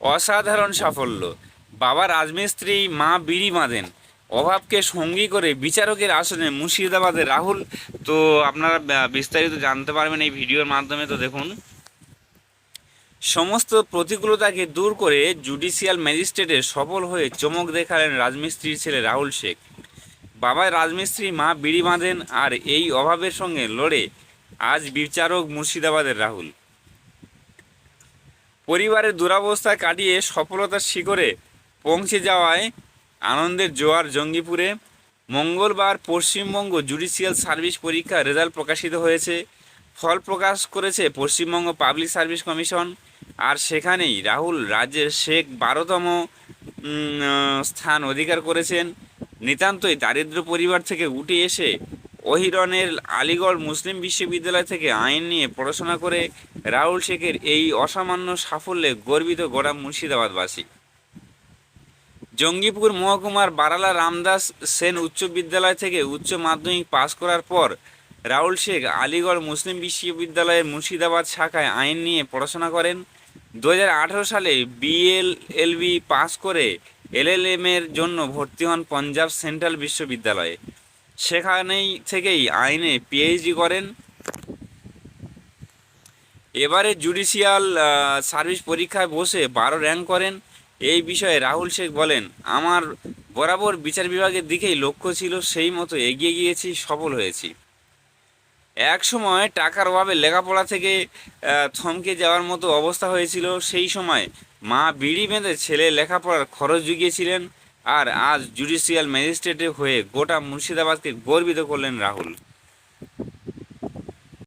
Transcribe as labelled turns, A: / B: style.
A: অসাধারণ সাফল্য। বাবা রাজমিস্ত্রি, মা বিড়ি বাঁধেন। অভাবকে সঙ্গী করে বিচারকের আসনে মুর্শিদাবাদের রাহুল। তো আপনারা বিস্তারিত জানতে পারবেন এই ভিডিওর মাধ্যমে, তো দেখুন। সমস্ত প্রতিকূলতাকে দূর করে জুডিশিয়াল ম্যাজিস্ট্রেটে সফল হয়ে চমক দেখালেন রাজমিস্ত্রির ছেলে রাহুল শেখ। বাবা রাজমিস্ত্রি, মা বিড়ি বাঁধেন আর এই অভাবের সঙ্গে লড়ে আজ বিচারক মুর্শিদাবাদের রাহুল। পরিবারের দুরাবস্থা কাটিয়ে সফলতার শিখরে পৌঁছে যাওয়ায় আনন্দের জোয়ার জঙ্গিপুরে। মঙ্গলবার পশ্চিমবঙ্গ জুডিশিয়াল সার্ভিস পরীক্ষা রেজাল্ট প্রকাশিত হয়েছে। ফল প্রকাশ করেছে পশ্চিমবঙ্গ পাবলিক সার্ভিস কমিশন। আর সেখানেই রাহুল রাজ্যের শেখ বারোতম স্থান অধিকার করেছেন। নিতান্তই দারিদ্র পরিবার থেকে উঠে এসে অহিরনের আলিগড় মুসলিম বিশ্ববিদ্যালয় থেকে আইন নিয়ে পড়াশোনা করে রাহুল শেখের এই অসামান্য সাফল্যে গর্বিত গোড়া মুর্শিদাবাদবাসী। জঙ্গিপুর মহকুমার বারালা রামদাস সেন উচ্চ বিদ্যালয় থেকে উচ্চ মাধ্যমিক পাশ করার পর রাহুল শেখ আলিগড় মুসলিম বিশ্ববিদ্যালয়ের মুর্শিদাবাদ শাখায় আইন নিয়ে পড়াশোনা করেন। দু হাজার আঠারো সালে বিএলএলবি পাস করে এলএলএম এর জন্য ভর্তি হন পাঞ্জাব সেন্ট্রাল বিশ্ববিদ্যালয়ে। সেখানেই থেকেই আইনে পিএইচডি করেন। এবারে জুডিশিয়াল সার্ভিস পরীক্ষায় বসে বারো র্যাঙ্ক করেন। এই বিষয়ে রাহুল শেখ বলেন, আমার বরাবর বিচার বিভাগের দিকেই লক্ষ্য ছিল, সেই মতো এগিয়ে গিয়েছি, সফল হয়েছি। এক সময় টাকার অভাবে লেখাপড়া থেকে থমকে যাওয়ার মতো অবস্থা হয়েছিল। সেই সময় মা বিড়ি বেঁধে ছেলে লেখাপড়ার খরচ জুগিয়েছিলেন। আর আজ জুডিশিয়াল ম্যাজিস্ট্রেট হয়ে গোটা মুর্শিদাবাদকে গর্বিত করলেন রাহুল।